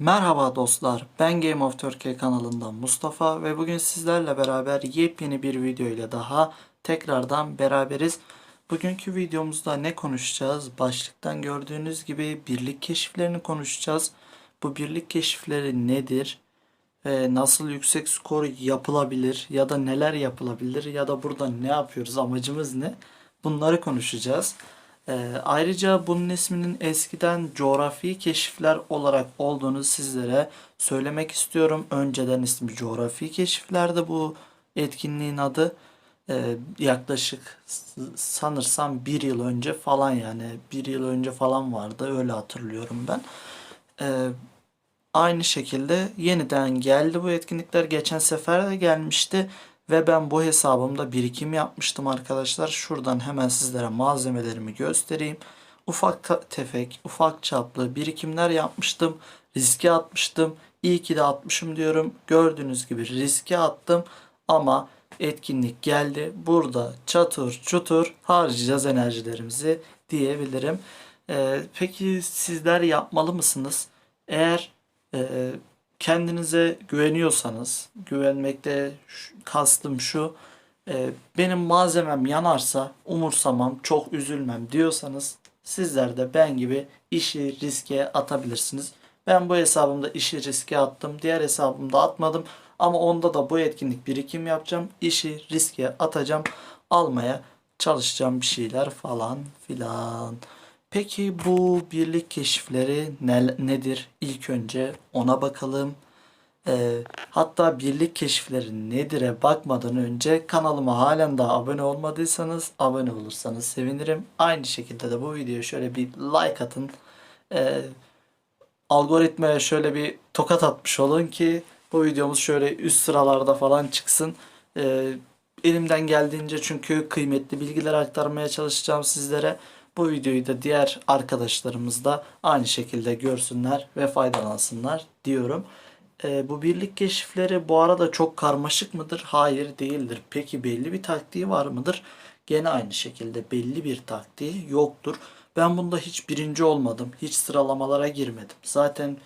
Merhaba dostlar, ben Game of Turkey kanalından Mustafa ve bugün sizlerle beraber yepyeni bir video ile daha tekrardan beraberiz. Bugünkü videomuzda ne konuşacağız? Başlıktan gördüğünüz gibi birlik keşiflerini konuşacağız. Bu birlik keşifleri nedir? Nasıl yüksek skor yapılabilir ya da neler yapılabilir ya da burada ne yapıyoruz amacımız ne? Bunları konuşacağız. Ee, ayrıca bunun isminin eskiden coğrafi keşifler olarak olduğunu sizlere söylemek istiyorum. Önceden ismi coğrafi keşiflerdi bu etkinliğin adı. Ee, yaklaşık sanırsam bir yıl önce falan yani bir yıl önce falan vardı öyle hatırlıyorum ben. Ee, Aynı şekilde yeniden geldi bu etkinlikler. Geçen sefer de gelmişti ve ben bu hesabımda birikim yapmıştım arkadaşlar. Şuradan hemen sizlere malzemelerimi göstereyim. Ufak tefek, ufak çaplı birikimler yapmıştım. Riske atmıştım. İyi ki de atmışım diyorum. Gördüğünüz gibi riske attım ama etkinlik geldi. Burada çatır çutur harcayacağız enerjilerimizi diyebilirim. Ee, peki sizler yapmalı mısınız? Eğer e, kendinize güveniyorsanız, güvenmekte kastım şu, e, benim malzemem yanarsa umursamam, çok üzülmem diyorsanız sizler de ben gibi işi riske atabilirsiniz. Ben bu hesabımda işi riske attım, diğer hesabımda atmadım ama onda da bu etkinlik birikim yapacağım, işi riske atacağım, almaya çalışacağım bir şeyler falan filan. Peki bu birlik keşifleri ne- nedir? İlk önce ona bakalım. Ee, hatta birlik keşifleri nedir'e bakmadan önce kanalıma halen daha abone olmadıysanız abone olursanız sevinirim. Aynı şekilde de bu videoya şöyle bir like atın. Ee, algoritmaya şöyle bir tokat atmış olun ki bu videomuz şöyle üst sıralarda falan çıksın. Ee, elimden geldiğince çünkü kıymetli bilgiler aktarmaya çalışacağım sizlere. Bu videoyu da diğer arkadaşlarımız da aynı şekilde görsünler ve faydalansınlar diyorum. Ee, bu birlik keşifleri bu arada çok karmaşık mıdır? Hayır değildir. Peki belli bir taktiği var mıdır? Gene aynı şekilde belli bir taktiği yoktur. Ben bunda hiç birinci olmadım. Hiç sıralamalara girmedim. Zaten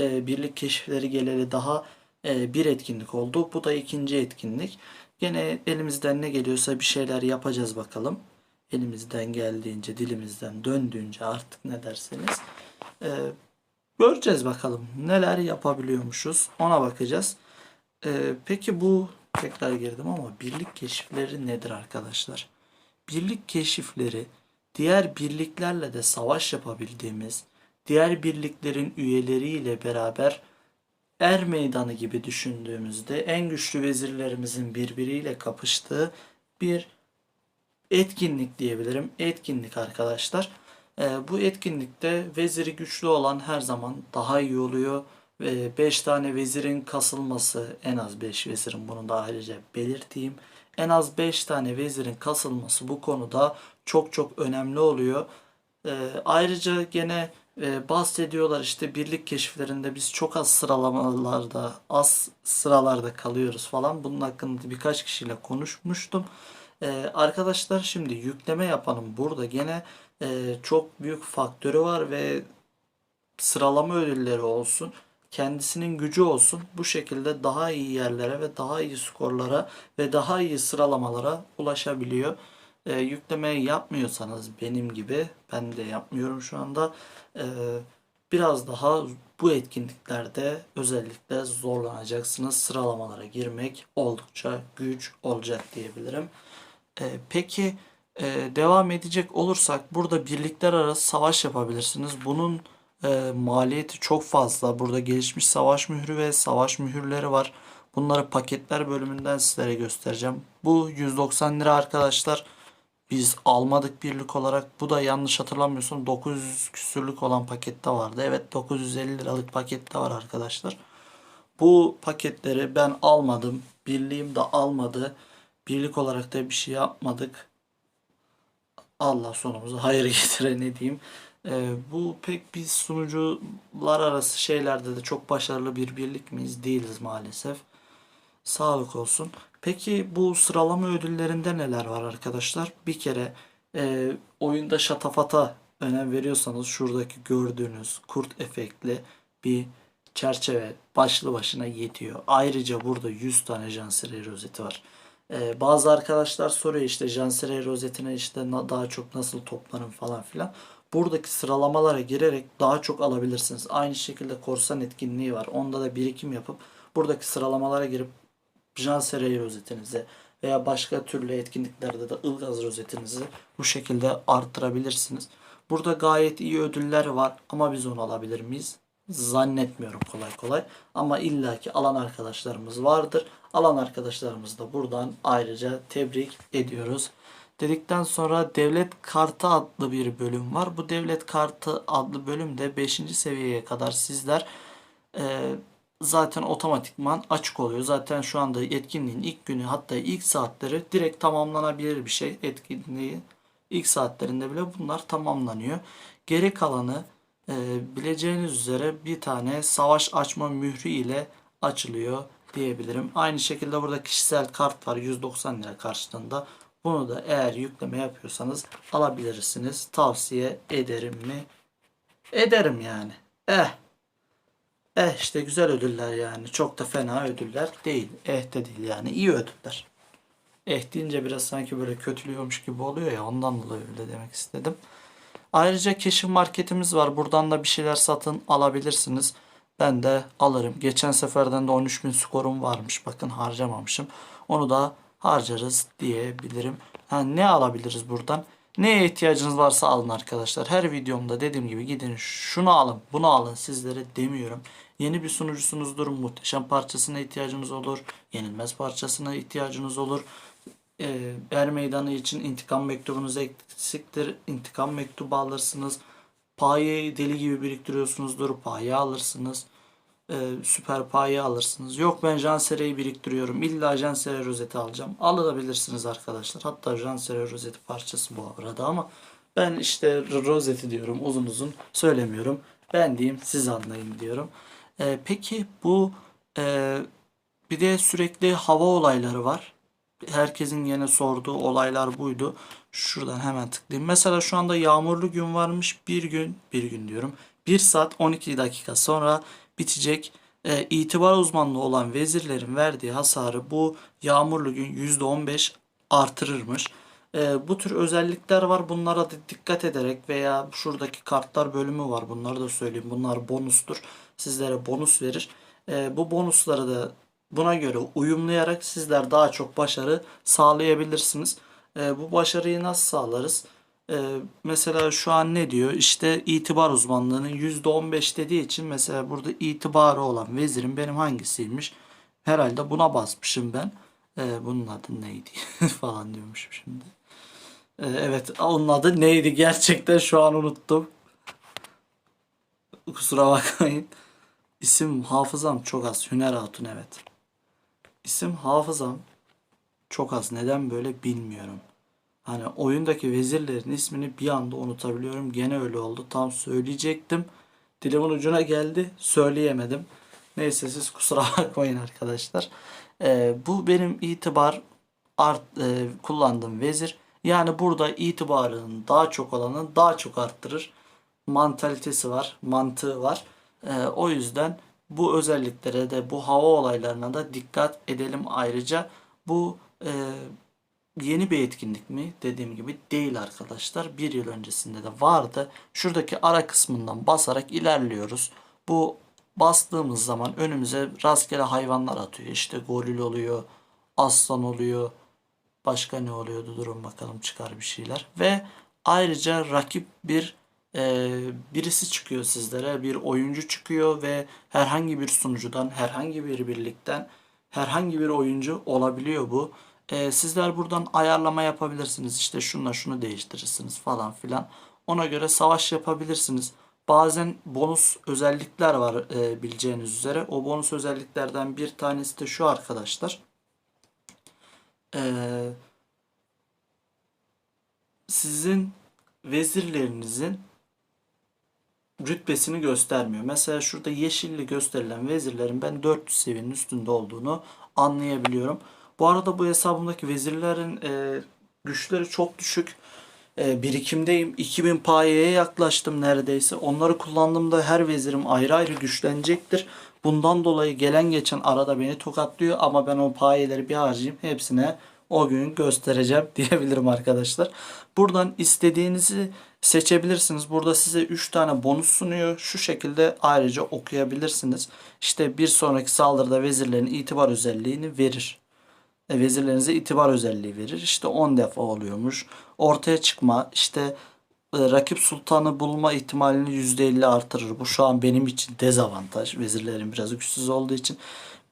e, birlik keşifleri geleli daha e, bir etkinlik oldu. Bu da ikinci etkinlik. Gene elimizden ne geliyorsa bir şeyler yapacağız bakalım. Elimizden geldiğince, dilimizden döndüğünce artık ne derseniz. E, göreceğiz bakalım neler yapabiliyormuşuz. Ona bakacağız. E, peki bu tekrar girdim ama birlik keşifleri nedir arkadaşlar? Birlik keşifleri diğer birliklerle de savaş yapabildiğimiz, diğer birliklerin üyeleriyle beraber er meydanı gibi düşündüğümüzde en güçlü vezirlerimizin birbiriyle kapıştığı bir etkinlik diyebilirim. Etkinlik arkadaşlar. Ee, bu etkinlikte veziri güçlü olan her zaman daha iyi oluyor. Ve 5 tane vezirin kasılması en az 5 vezirin bunu da ayrıca belirteyim. En az 5 tane vezirin kasılması bu konuda çok çok önemli oluyor. Ee, ayrıca gene e, bahsediyorlar işte birlik keşiflerinde biz çok az sıralamalarda, az sıralarda kalıyoruz falan. Bunun hakkında birkaç kişiyle konuşmuştum. Ee, arkadaşlar şimdi yükleme yapanın burada gene e, çok büyük faktörü var ve sıralama ödülleri olsun, kendisinin gücü olsun bu şekilde daha iyi yerlere ve daha iyi skorlara ve daha iyi sıralamalara ulaşabiliyor. E, yüklemeyi yapmıyorsanız benim gibi ben de yapmıyorum şu anda. e, biraz daha bu etkinliklerde özellikle zorlanacaksınız. Sıralamalara girmek oldukça güç olacak diyebilirim. E, peki e, devam edecek olursak burada birlikler arası savaş yapabilirsiniz. Bunun e, maliyeti çok fazla. Burada gelişmiş savaş mührü ve savaş mühürleri var. Bunları paketler bölümünden sizlere göstereceğim. Bu 190 lira arkadaşlar. Biz almadık birlik olarak. Bu da yanlış hatırlamıyorsam 900 küsürlük olan pakette vardı. Evet 950 liralık pakette var arkadaşlar. Bu paketleri ben almadım. Birliğim de almadı. Birlik olarak da bir şey yapmadık. Allah sonumuzu hayır getire ne diyeyim. Ee, bu pek biz sunucular arası şeylerde de çok başarılı bir birlik miyiz? Değiliz maalesef. Sağlık olsun. Peki bu sıralama ödüllerinde neler var arkadaşlar? Bir kere e, oyunda şatafata önem veriyorsanız şuradaki gördüğünüz kurt efektli bir çerçeve başlı başına yetiyor. Ayrıca burada 100 tane Jansere rozeti var. Ee, bazı arkadaşlar soruyor işte Jansere rozetine işte daha çok nasıl toplarım falan filan. Buradaki sıralamalara girerek daha çok alabilirsiniz. Aynı şekilde korsan etkinliği var. Onda da birikim yapıp buradaki sıralamalara girip Jansere rozetinizi veya başka türlü etkinliklerde de ılgaz rozetinizi bu şekilde arttırabilirsiniz. Burada gayet iyi ödüller var ama biz onu alabilir miyiz? Zannetmiyorum kolay kolay. Ama illaki alan arkadaşlarımız vardır. Alan arkadaşlarımızı da buradan ayrıca tebrik ediyoruz. Dedikten sonra devlet kartı adlı bir bölüm var. Bu devlet kartı adlı bölümde 5. seviyeye kadar sizler e, zaten otomatikman açık oluyor. Zaten şu anda etkinliğin ilk günü hatta ilk saatleri direkt tamamlanabilir bir şey. Etkinliği ilk saatlerinde bile bunlar tamamlanıyor. Geri kalanı e, bileceğiniz üzere bir tane savaş açma mührü ile açılıyor diyebilirim. Aynı şekilde burada kişisel kart var 190 lira karşılığında. Bunu da eğer yükleme yapıyorsanız alabilirsiniz. Tavsiye ederim mi? Ederim yani. Eh. Eh işte güzel ödüller yani. Çok da fena ödüller değil. Eh de değil yani. iyi ödüller. Eh deyince biraz sanki böyle kötülüyormuş gibi oluyor ya. Ondan dolayı öyle demek istedim. Ayrıca keşif marketimiz var. Buradan da bir şeyler satın alabilirsiniz. Ben de alırım. Geçen seferden de 13.000 skorum varmış. Bakın harcamamışım. Onu da harcarız diyebilirim. Ha, ne alabiliriz buradan? Neye ihtiyacınız varsa alın arkadaşlar. Her videomda dediğim gibi gidin şunu alın bunu alın sizlere demiyorum. Yeni bir sunucusunuzdur. Muhteşem parçasına ihtiyacınız olur. Yenilmez parçasına ihtiyacınız olur. Ee, er meydanı için intikam mektubunuz eksiktir. İntikam mektubu alırsınız. Paye deli gibi biriktiriyorsunuzdur. Paye alırsınız. Ee, süper paye alırsınız. Yok ben Jansere'yi biriktiriyorum. İlla Jansere rozeti alacağım. Alabilirsiniz arkadaşlar. Hatta Jansere rozeti parçası bu arada ama ben işte rozeti diyorum uzun uzun söylemiyorum. Ben diyeyim siz anlayın diyorum. Ee, peki bu e, bir de sürekli hava olayları var. Herkesin yine sorduğu olaylar buydu. Şuradan hemen tıklayayım. Mesela şu anda yağmurlu gün varmış. Bir gün, bir gün diyorum. 1 saat 12 dakika sonra bitecek. E, itibar uzmanlığı olan vezirlerin verdiği hasarı bu yağmurlu gün %15 artırırmış. E, bu tür özellikler var. Bunlara da dikkat ederek veya şuradaki kartlar bölümü var. Bunları da söyleyeyim. Bunlar bonustur. Sizlere bonus verir. E, bu bonusları da buna göre uyumlayarak sizler daha çok başarı sağlayabilirsiniz. E, bu başarıyı nasıl sağlarız? E, mesela şu an ne diyor? İşte itibar uzmanlığının %15 dediği için mesela burada itibarı olan vezirim benim hangisiymiş? Herhalde buna basmışım ben. E, bunun adı neydi? falan diyormuşum şimdi. E, evet onun adı neydi? Gerçekten şu an unuttum. Kusura bakmayın. İsim hafızam çok az. Hüner Hatun evet. İsim hafızam çok az. Neden böyle bilmiyorum. Hani oyundaki vezirlerin ismini bir anda unutabiliyorum. Gene öyle oldu. Tam söyleyecektim. Dilimin ucuna geldi. Söyleyemedim. Neyse siz kusura bakmayın arkadaşlar. Ee, bu benim itibar art, e, kullandığım vezir. Yani burada itibarının daha çok olanın daha çok arttırır. Mantalitesi var, mantığı var. Ee, o yüzden bu özelliklere de bu hava olaylarına da dikkat edelim ayrıca. Bu e, yeni bir etkinlik mi? Dediğim gibi değil arkadaşlar. Bir yıl öncesinde de vardı. Şuradaki ara kısmından basarak ilerliyoruz. Bu bastığımız zaman önümüze rastgele hayvanlar atıyor. İşte goril oluyor, aslan oluyor. Başka ne oluyordu? Durun bakalım çıkar bir şeyler. Ve ayrıca rakip bir e, birisi çıkıyor sizlere. Bir oyuncu çıkıyor ve herhangi bir sunucudan, herhangi bir birlikten herhangi bir oyuncu olabiliyor bu. E, sizler buradan ayarlama yapabilirsiniz. İşte şunla şunu değiştirirsiniz falan filan. Ona göre savaş yapabilirsiniz. Bazen bonus özellikler var e, bileceğiniz üzere. O bonus özelliklerden bir tanesi de şu arkadaşlar. Eee sizin vezirlerinizin rütbesini göstermiyor. Mesela şurada yeşilli gösterilen vezirlerin ben 400 seviyenin üstünde olduğunu anlayabiliyorum. Bu arada bu hesabımdaki vezirlerin e, güçleri çok düşük. e, birikimdeyim. 2000 payeye yaklaştım neredeyse. Onları kullandığımda her vezirim ayrı ayrı güçlenecektir. Bundan dolayı gelen geçen arada beni tokatlıyor ama ben o payeleri bir harcayayım hepsine o gün göstereceğim diyebilirim arkadaşlar. Buradan istediğinizi seçebilirsiniz. Burada size 3 tane bonus sunuyor. Şu şekilde ayrıca okuyabilirsiniz. İşte bir sonraki saldırıda vezirlerin itibar özelliğini verir. E, vezirlerinize itibar özelliği verir. İşte 10 defa oluyormuş. Ortaya çıkma işte e, rakip sultanı bulma ihtimalini %50 artırır. Bu şu an benim için dezavantaj. Vezirlerim biraz güçsüz olduğu için.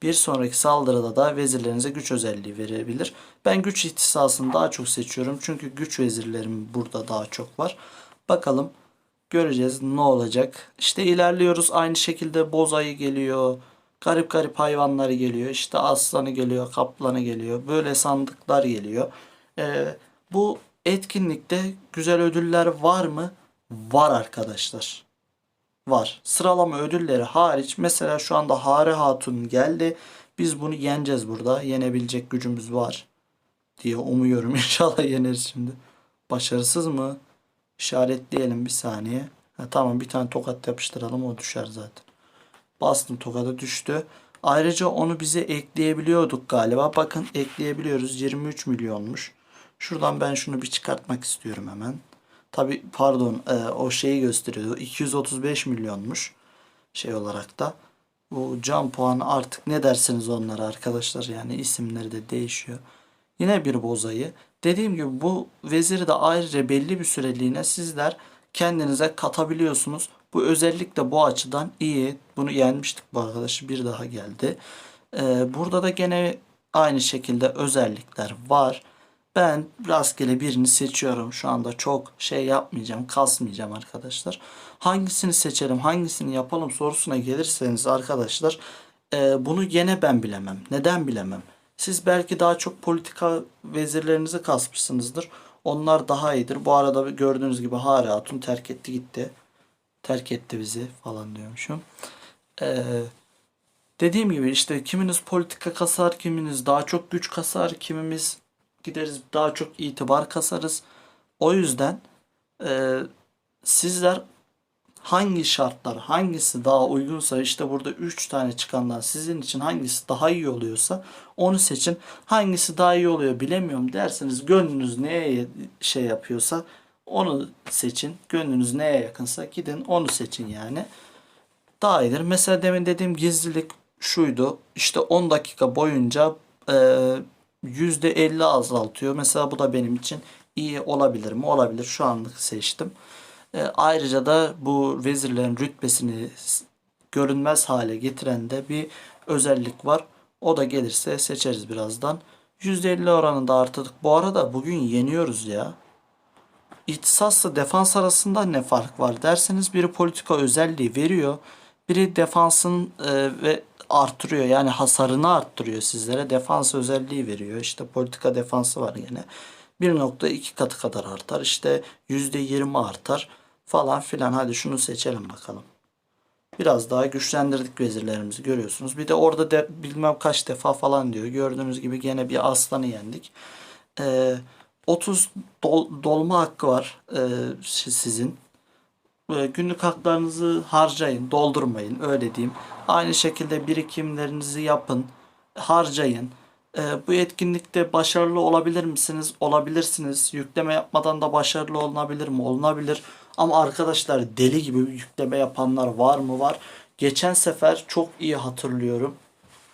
Bir sonraki saldırıda da vezirlerinize güç özelliği verebilir. Ben güç ihtisasını daha çok seçiyorum. Çünkü güç vezirlerim burada daha çok var. Bakalım göreceğiz ne olacak. İşte ilerliyoruz. Aynı şekilde boz ayı geliyor. Garip garip hayvanları geliyor. İşte aslanı geliyor, kaplanı geliyor. Böyle sandıklar geliyor. Ee, bu etkinlikte güzel ödüller var mı? Var arkadaşlar. Var. Sıralama ödülleri hariç mesela şu anda Hare Hatun geldi. Biz bunu yeneceğiz burada. Yenebilecek gücümüz var diye umuyorum. İnşallah yeneriz şimdi. Başarısız mı? İşaretleyelim bir saniye. Ha, tamam bir tane tokat yapıştıralım o düşer zaten. Bastım tokada düştü. Ayrıca onu bize ekleyebiliyorduk galiba. Bakın ekleyebiliyoruz. 23 milyonmuş. Şuradan ben şunu bir çıkartmak istiyorum hemen. Tabi pardon e, o şeyi gösteriyordu. 235 milyonmuş şey olarak da. Bu can puanı artık ne dersiniz onlara arkadaşlar yani isimleri de değişiyor. Yine bir bozayı. Dediğim gibi bu veziri de ayrıca belli bir süreliğine sizler kendinize katabiliyorsunuz. Bu özellikle bu açıdan iyi. Bunu yenmiştik bu arkadaşı bir daha geldi. Ee, burada da gene aynı şekilde özellikler var. Ben rastgele birini seçiyorum. Şu anda çok şey yapmayacağım, kasmayacağım arkadaşlar. Hangisini seçelim, hangisini yapalım sorusuna gelirseniz arkadaşlar e, bunu gene ben bilemem. Neden bilemem? Siz belki daha çok politika vezirlerinizi kasmışsınızdır. Onlar daha iyidir. Bu arada gördüğünüz gibi Hare Hatun terk etti gitti. Terk etti bizi falan diyormuşum. Ee, dediğim gibi işte kiminiz politika kasar, kiminiz daha çok güç kasar, kimimiz gideriz daha çok itibar kasarız. O yüzden e, sizler hangi şartlar hangisi daha uygunsa işte burada 3 tane çıkandan sizin için hangisi daha iyi oluyorsa onu seçin. Hangisi daha iyi oluyor bilemiyorum derseniz gönlünüz neye şey yapıyorsa onu seçin. Gönlünüz neye yakınsa gidin onu seçin yani. Daha iyidir. Mesela demin dediğim gizlilik şuydu. İşte 10 dakika boyunca e, %50 azaltıyor. Mesela bu da benim için iyi olabilir mi? Olabilir. Şu anlık seçtim. E, ayrıca da bu vezirlerin rütbesini görünmez hale getiren de bir özellik var. O da gelirse seçeriz birazdan. %50 oranında artırdık. Bu arada bugün yeniyoruz ya. İhtisasla defans arasında ne fark var derseniz biri politika özelliği veriyor. Biri defansın e, ve artırıyor. Yani hasarını arttırıyor sizlere. Defans özelliği veriyor. İşte politika defansı var yine. 1.2 katı kadar artar. İşte %20 artar falan filan. Hadi şunu seçelim bakalım. Biraz daha güçlendirdik vezirlerimizi görüyorsunuz. Bir de orada de, bilmem kaç defa falan diyor. Gördüğünüz gibi gene bir aslanı yendik. Ee, 30 dol, dolma hakkı var e, sizin. E, günlük haklarınızı harcayın, doldurmayın öyle diyeyim. Aynı şekilde birikimlerinizi yapın, harcayın. E, bu etkinlikte başarılı olabilir misiniz? Olabilirsiniz. Yükleme yapmadan da başarılı olunabilir mi? Olunabilir. Ama arkadaşlar deli gibi yükleme yapanlar var mı? Var. Geçen sefer çok iyi hatırlıyorum.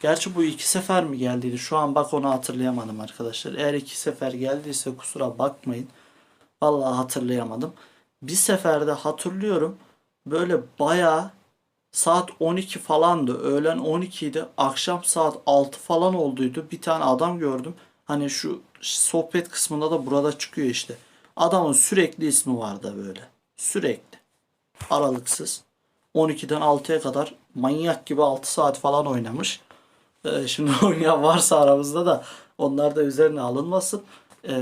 Gerçi bu iki sefer mi geldiydi? Şu an bak onu hatırlayamadım arkadaşlar. Eğer iki sefer geldiyse kusura bakmayın. Vallahi hatırlayamadım. Bir seferde hatırlıyorum. Böyle bayağı saat 12 falandı. Öğlen 12 idi. Akşam saat 6 falan olduydu. Bir tane adam gördüm. Hani şu sohbet kısmında da burada çıkıyor işte. Adamın sürekli ismi vardı böyle. Sürekli. Aralıksız. 12'den 6'ya kadar manyak gibi 6 saat falan oynamış. Ee, şimdi oynayan varsa aramızda da onlar da üzerine alınmasın. Ee,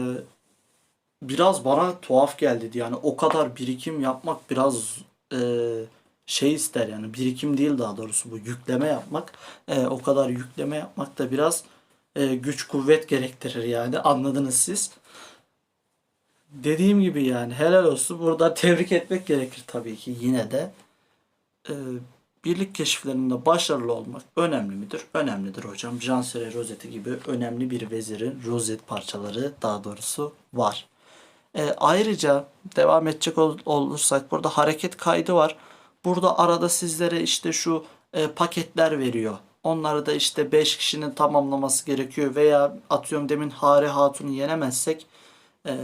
biraz bana tuhaf geldi. Yani o kadar birikim yapmak biraz e, şey ister yani birikim değil daha doğrusu bu yükleme yapmak. E, o kadar yükleme yapmak da biraz e, güç kuvvet gerektirir yani anladınız siz. Dediğim gibi yani helal olsun. Burada tebrik etmek gerekir tabii ki yine de. Ee, birlik keşiflerinde başarılı olmak önemli midir? Önemlidir hocam. Jansere rozeti gibi önemli bir vezirin rozet parçaları daha doğrusu var. Ee, ayrıca devam edecek ol- olursak burada hareket kaydı var. Burada arada sizlere işte şu e, paketler veriyor. Onları da işte 5 kişinin tamamlaması gerekiyor veya atıyorum demin Hare Hatun'u yenemezsek e,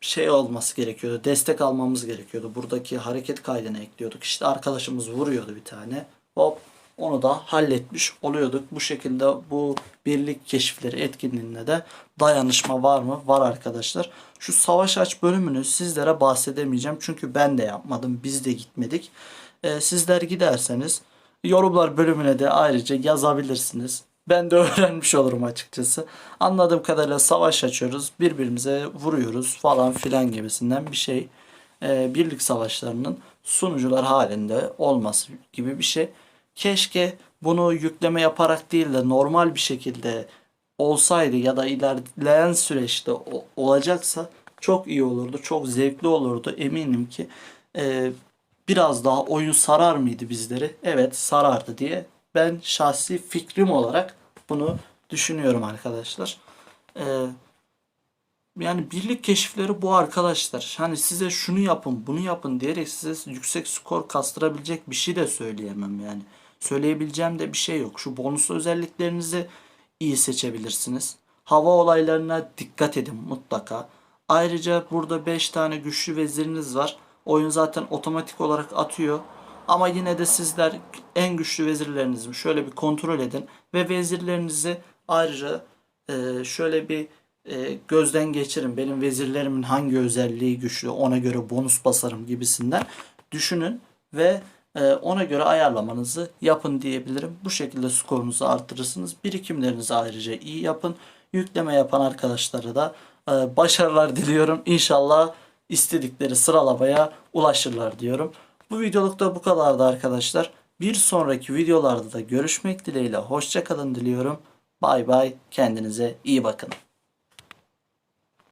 şey olması gerekiyordu. Destek almamız gerekiyordu. Buradaki hareket kaydını ekliyorduk. İşte arkadaşımız vuruyordu bir tane. Hop onu da halletmiş oluyorduk. Bu şekilde bu birlik keşifleri etkinliğinde de dayanışma var mı? Var arkadaşlar. Şu savaş aç bölümünü sizlere bahsedemeyeceğim. Çünkü ben de yapmadım. Biz de gitmedik. Ee, sizler giderseniz yorumlar bölümüne de ayrıca yazabilirsiniz. Ben de öğrenmiş olurum açıkçası. Anladığım kadarıyla savaş açıyoruz. Birbirimize vuruyoruz falan filan gibisinden bir şey. Ee, birlik savaşlarının sunucular halinde olması gibi bir şey. Keşke bunu yükleme yaparak değil de normal bir şekilde olsaydı ya da ilerleyen süreçte olacaksa çok iyi olurdu. Çok zevkli olurdu. Eminim ki e, biraz daha oyun sarar mıydı bizleri? Evet sarardı diye ben şahsi fikrim olarak bunu düşünüyorum arkadaşlar. Ee, yani birlik keşifleri bu arkadaşlar. Hani size şunu yapın, bunu yapın diyerek size yüksek skor kastırabilecek bir şey de söyleyemem yani. Söyleyebileceğim de bir şey yok. Şu bonus özelliklerinizi iyi seçebilirsiniz. Hava olaylarına dikkat edin mutlaka. Ayrıca burada 5 tane güçlü veziriniz var. Oyun zaten otomatik olarak atıyor. Ama yine de sizler en güçlü vezirlerinizi şöyle bir kontrol edin. Ve vezirlerinizi ayrıca e, şöyle bir e, gözden geçirin. Benim vezirlerimin hangi özelliği güçlü ona göre bonus basarım gibisinden düşünün. Ve e, ona göre ayarlamanızı yapın diyebilirim. Bu şekilde skorunuzu arttırırsınız. Birikimlerinizi ayrıca iyi yapın. Yükleme yapan arkadaşlara da başarılar diliyorum. İnşallah istedikleri sıralamaya ulaşırlar diyorum. Bu videoluk da bu kadardı arkadaşlar. Bir sonraki videolarda da görüşmek dileğiyle. Hoşçakalın diliyorum. Bay bay. Kendinize iyi bakın.